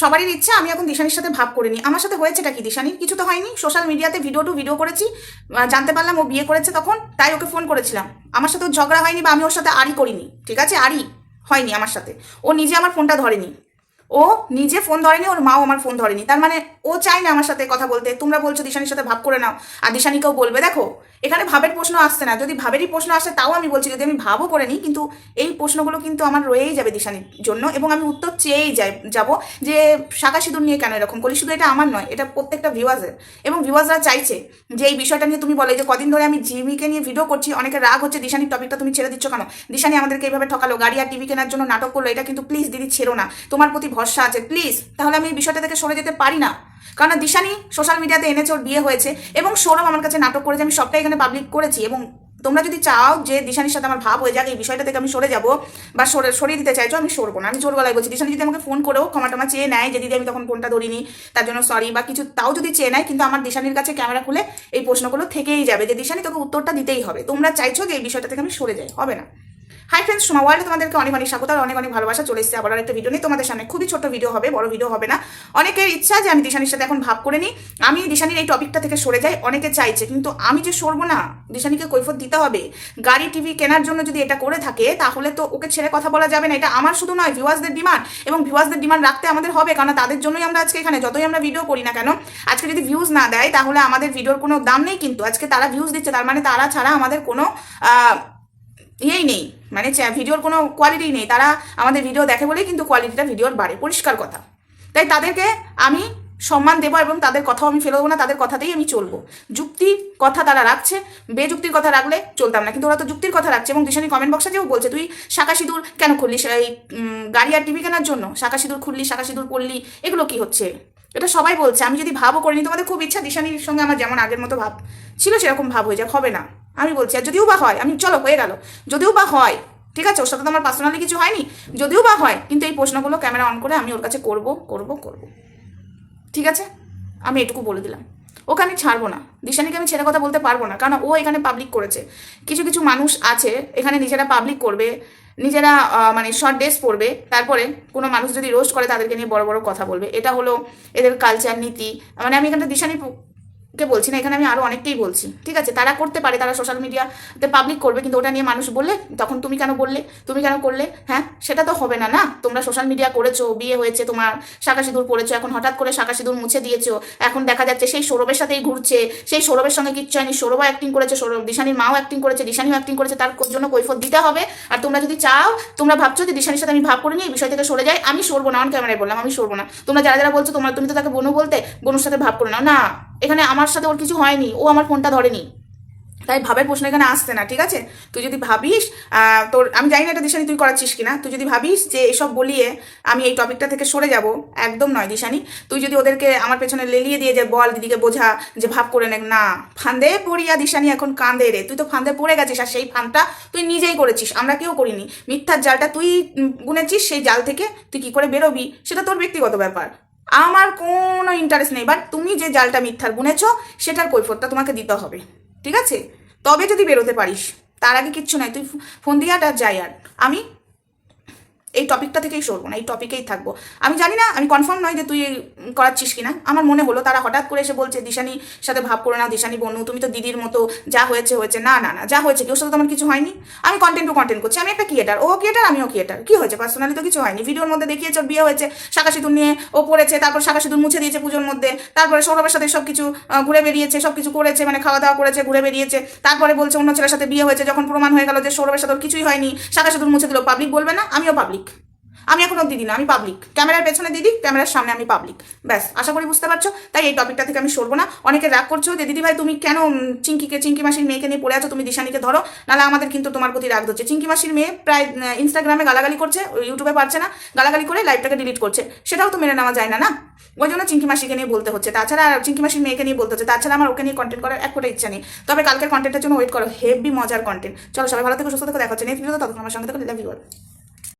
সবারই ইচ্ছা, আমি এখন দিশানির সাথে ভাব করিনি আমার সাথে হয়েছেটা কি দিশানির কিছু তো হয়নি। সোশ্যাল মিডিয়াতে ভিডিও টু ভিডিও করেছি। জানতে পারলাম ও বিয়ে করেছে তখন, তাই ওকে ফোন করেছিলাম। আমার সাথে ঝগড়া হয়নি বা আমি ওর সাথে আড়ি করিনি। ঠিক আছে? আড়ি হয়নি আমার সাথে। ও নিজে আমার ফোনটা ধরেনি। ও নিজে ফোন ধরেনি, ওর মাও আমার ফোন ধরেনি। তার মানে ও চায় না আমার সাথে কথা বলতে। তোমরা বলছো দিশানির সাথে ভাব করে নাও। আর দিশানিকেও বলবে, দেখো, এখানে ভাবের প্রশ্ন আসছে না। যদি ভাবেরই প্রশ্ন আসে, তাও আমি বলছি, যদি আমি ভাবও করে নিই, কিন্তু এই প্রশ্নগুলো কিন্তু আমার রয়েই যাবে দিশানির জন্য, এবং আমি উত্তর চেয়েই যাই, যাব যে শাখা সিঁদুর নিয়ে কেন এরকম করি শুধু এটা আমার নয়, এটা প্রত্যেকটা ভিউয়ার্সের এবং ভিউয়ার্সরা চাইছে যে এই বিষয়টা নিয়ে তুমি বলে যে কদিন ধরে আমি জিমিকে নিয়ে ভিডিও করছি অনেকে রাগ হচ্ছে, দিশানির টপিকটা তুমি ছেড়ে দিচ্ছ কেন? দিশানি আমাদেরকে এইভাবে ঠকালো, গাড়ি আর টিভি কেনার জন্য নাটক করল, এটা কিন্তু প্লিজ দিদি ছেড়ো না। তোমার প্রতি ভরসা আছে। প্লিজ, তাহলে আমি এই বিষয়টা থেকে সরে যেতে পারি না। কারণ দিশানি সোশ্যাল মিডিয়াতে এনেছে ওর বিয়ে হয়েছে এবং সৌরভ আমার কাছে নাটক করেছে, আমি সবটাই এখানে পাবলিক করেছি এবং তোমরা যদি চাও যে দিশানির সাথে আমার ভাব হয়ে যাক, এই বিষয়টা থেকে আমি সরে যাব বা সরে সরিয়ে দিতে চাইছো, আমি সরবো না, আমি জোর গলায় বলছি, দিশানি যদি আমাকে ফোন করেও ক্ষমা টমা চেয়ে নেয়, যে দিদি আমি তখন ফোনটা ধরিনি, তার জন্য সরি বা কিছু তাও যদি চেয়ে নেয়, কিন্তু আমার দিশানির কাছে ক্যামেরা খুলে এই প্রশ্নগুলো থেকেই যাবে যে দিশানি তোকে উত্তরটা দিতেই হবে। তোমরা চাইছো যে এই বিষয়টা থেকে আমি সরে যাই, হবে না। হাই ফ্রেন্ডস সোমা ওয়ার্ল্ড তোমাদেরকে অনেক অনেক স্বাগত আর অনেক অনেক ভালোবাসা। চলে এসেছে আবার একটা ভিডিও নিয়ে। তোমাদের সামনে খুবই ছোট ভিডিও হবে, বড় ভিডিও হবে না। অনেকের ইচ্ছা যে আমি দিশানির সাথে এখন ভাব করে নিই। আমি দিশানির এই টপিকটা থেকে সরে যাই, অনেকে চাইছে, কিন্তু আমি যে সরবো না, দিশানিকে কৈফত দিতে হবে। গাড়ি টিভি কেনার জন্য যদি এটা করে থাকে, তাহলে তো ওকে ছেড়ে কথা বলা যাবে না। এটা আমার শুধু নয় ভিউয়ার্সদের ডিমান্ড এবং ভিউয়ার্সদের ডিমান্ড রাখতে আমাদের হবে কারণ তাদের জন্যই আমরা আজকে এখানে। যতই আমরা ভিডিও করি না কেন, আজকে যদি ভিউজ না দেয়, তাহলে আমাদের ভিডিওর কোনো দাম নেই কিন্তু। আজকে তারা ভিউজ দিচ্ছে, তার মানে তারা ছাড়া আমাদের কোনো ইয়েই নেই। মানে ভিডিওর কোনো কোয়ালিটি নেই। তারা আমাদের ভিডিও দেখে বলেই কিন্তু কোয়ালিটিটা ভিডিওর বাড়ে। পরিষ্কার কথা। তাই তাদেরকে আমি সম্মান দেবো এবং তাদের কথাও আমি ফেলব না, তাদের কথাতেই আমি চলবো। যুক্তি কথা তারা রাখছে, বেযুক্তির কথা রাখলে চলতাম না। কিন্তু ওরা তো যুক্তির কথা রাখছে এবং দিশানি কমেন্ট বক্সে যেও বলছে, তুই শাখা সিঁদুর কেন খুললি এই গাড়ি আর টিভি কেনার জন্য? শাখা সিঁদুর খুললি, শাখা সিঁদুর পড়লি এগুলো কি হচ্ছে? এটা সবাই বলছে। আমি যদি ভাবও করিনি, তোমাদের খুব ইচ্ছা। দিশানির সঙ্গে আমার যেমন আগের মতো ভাব ছিল, সেরকম ভাব হয়ে যাক। হবে না। আমি বলছি, আর যদিও বা হয়, আমি, চলো, হয়ে গেল। যদিও বা হয়, ঠিক আছে, ওর সাথে তো আমার পার্সোনালি কিছু হয়নি। যদিও বা হয়, কিন্তু এই প্রশ্নগুলো ক্যামেরা অন করে আমি ওর কাছে করব করব করব। ঠিক আছে? আমি এটুকু বলে দিলাম। ওকে আমি ছাড়বো না। দিশানিকে আমি ছেড়ে কথা বলতে পারব না, কারণ ও এখানে পাবলিক করেছে। কিছু কিছু মানুষ আছে, এখানে নিজেরা পাবলিক করবে, নিজেরা মানে শর্ট ড্রেস পরবে তারপরে কোনো মানুষ যদি রোস্ট করে, তাদেরকে নিয়ে বড় বড় কথা বলবে। এটা হলো এদের কালচার নীতি। মানে আমি এখানে দিশানি কে বলছি না, এখানে আমি আরও অনেককেই বলছি, ঠিক আছে? তারা করতে পারে, তারা সোশ্যাল মিডিয়াতে পাবলিক করবে, কিন্তু ওটা নিয়ে মানুষ বললে, তখন তুমি কেন বললে? তুমি কেন করলে? হ্যাঁ? সেটা তো হবে না না? তোমরা সোশ্যাল মিডিয়া করেছ, বিয়ে হয়েছে, তোমার শাখা সিঁদুর পড়েছো, এখন হঠাৎ করে শাখা সিঁদুর মুছে দিয়েছ, এখন দেখা যাচ্ছে সেই সৌরভের সাথেই ঘুরছে, সেই সৌরভের সঙ্গে কিচ্ছু হয়নি সৌরভ অ্যাক্টিং করেছে, সৌরভ, দিশানির মাও অ্যাক্টিং করেছে, দিশানিও অ্যাক্টিং করেছে, তার জন্য কৈফত দিতে হবে, আর তোমরা যদি চাও, তোমরা ভাবছ যে দিশানির সাথে আমি ভাব করে নিই এই বিষয় থেকে সরে যাই, আমি সরবো না অন ক্যামেরায় বললাম, আমি সরবো না। তোমরা যারা যারা বলছো, তোমরা তুমি তো তাকে বনু বলতে, বনুর সাথে ভাব করে নাও না। এখানে আমার সাথে ওর কিছু হয়নি, ও আমার ফোনটা ধরেনি। তাই ভাবের প্রশ্ন এখানে আসছে না, ঠিক আছে? তুই যদি ভাবিস তোর, আমি জানি না এটা দিশানি, তুই করাচ্ছিস কিনা। তুই যদি ভাবিস যে এসব বলিয়ে আমি এই টপিকটা থেকে সরে যাব, একদম নয় দিশানি। তুই যদি ওদেরকে আমার পেছনে লেলিয়ে দিয়ে যে বল, দিদিকে বোঝা, যে ভাব করে নে না। ফান্দে পড়িয়া দিশানি এখন কান্দে রে। তুই তো ফান্দে পড়ে গেছিস, আর সেই ফান্দটা তুই নিজেই করেছিস, আমরা কেউ করিনি। মিথ্যার জালটা তুই বুনেছিস, সেই জাল থেকে তুই কি করে বেরোবি, সেটা তোর ব্যক্তিগত ব্যাপার। আমার কোনো ইন্টারেস্ট নেই বাট তুমি যে জালটা মিথ্যার বুনেছো সেটার কৈফতটা তোমাকে দিতে হবে, ঠিক আছে? তবে যদি বেরোতে পারিস, তার আগে কিচ্ছু নাই, তুই ফোন দিয়ে আর যাই আর। আমি এই টপিকটা থেকেই সরবো না, এই টপিকেই থাকব। আমি জানি না, আমি কনফার্ম নয় যে তুই করাচ্ছিস কিনা। আমার মনে হলো তারা হঠাৎ করে এসে বলছে দিশানি সাথে ভাব করে নাও দিশানি বনু তুমি তো দিদির মতো যা হয়েছে হয়েছে। না না না, যা হয়েছে কি সাথে তো আমার কিছু হয়নি। আমি কন্টেন্ট টু কন্টেন্ট করছি, আমি একটা ক্রিয়েটার ও ক্রিয়েটার আমিও ক্রিয়েটার কি হয়েছে? পার্সোনালি তো কিছু হয়নি। ভিডিওর মধ্যে দেখিয়েছে বিয়ে হয়েছে শাখা সিঁদুর নিয়ে ও পড়েছে, তারপর শাখা সিঁদুর মুছে দিয়েছে পুজোর মধ্যে, তারপরে সৌরভের সাথে সব কিছু ঘুরে বেরিয়েছে সব কিছু করেছে মানে খাওয়া দাওয়া করেছে, ঘুরে বেরিয়েছে। তারপরে বলছে অন্য ছেলের সাথে বিয়ে হয়েছে, যখন প্রমাণ হয়ে গেল যে সৌরভের সাথে কিছুই হয়নি শাখা সিঁদুর মুছে দিল। পাবলিক বলবে না, আমিও পাবলিক আমি এখন দিদি না আমি পাবলিক ক্যামেরার পেছনে দিদি, ক্যামেরার সামনে আমি পাবলিক ব্যাস, আশা করি বুঝতে পারছ? তাই এই টপিকটা থেকে আমি সরবো না। অনেকে রাগ করছ যে দিদি ভাই তুমি কেন চিঙ্কিকে, চিঙ্কি মাসির মেয়েকে নিয়ে পড়ে আছো? তুমি দিশানিকে ধরো। নাহলে আমাদের কিন্তু তোমার প্রতি রাগ ধরছে। চিঙ্কি মাসির মেয়ে প্রায় ইনস্টাগ্রামে গালাগালি করছে ইউটিউবে পারছে না। গালাগালি করে লাইভটাকে ডিলিট করছে। সেটাও তো মেনে নেওয়া যায় না না? ওই জন্য চিঙ্কি মাসিকে নিয়ে বলতে হচ্ছে। তাছাড়া চিঙ্কি মাসির মেয়েকে নিয়ে বলতে হচ্ছে। তাছাড়া আমার ওকে নিয়ে কন্টেন্ট করার এক ফোটা ইচ্ছা নেই। তবে কালকের কন্টেন্টের জন্য ওয়েট করো। হেভি মজার কন্টেন্ট চলো সবাই ভালো থেকে, সুস্থ থেকে, দেখা হচ্ছে ভিডিওতে ততক্ষণ আমার সঙ্গে থেকে লাভ ইউ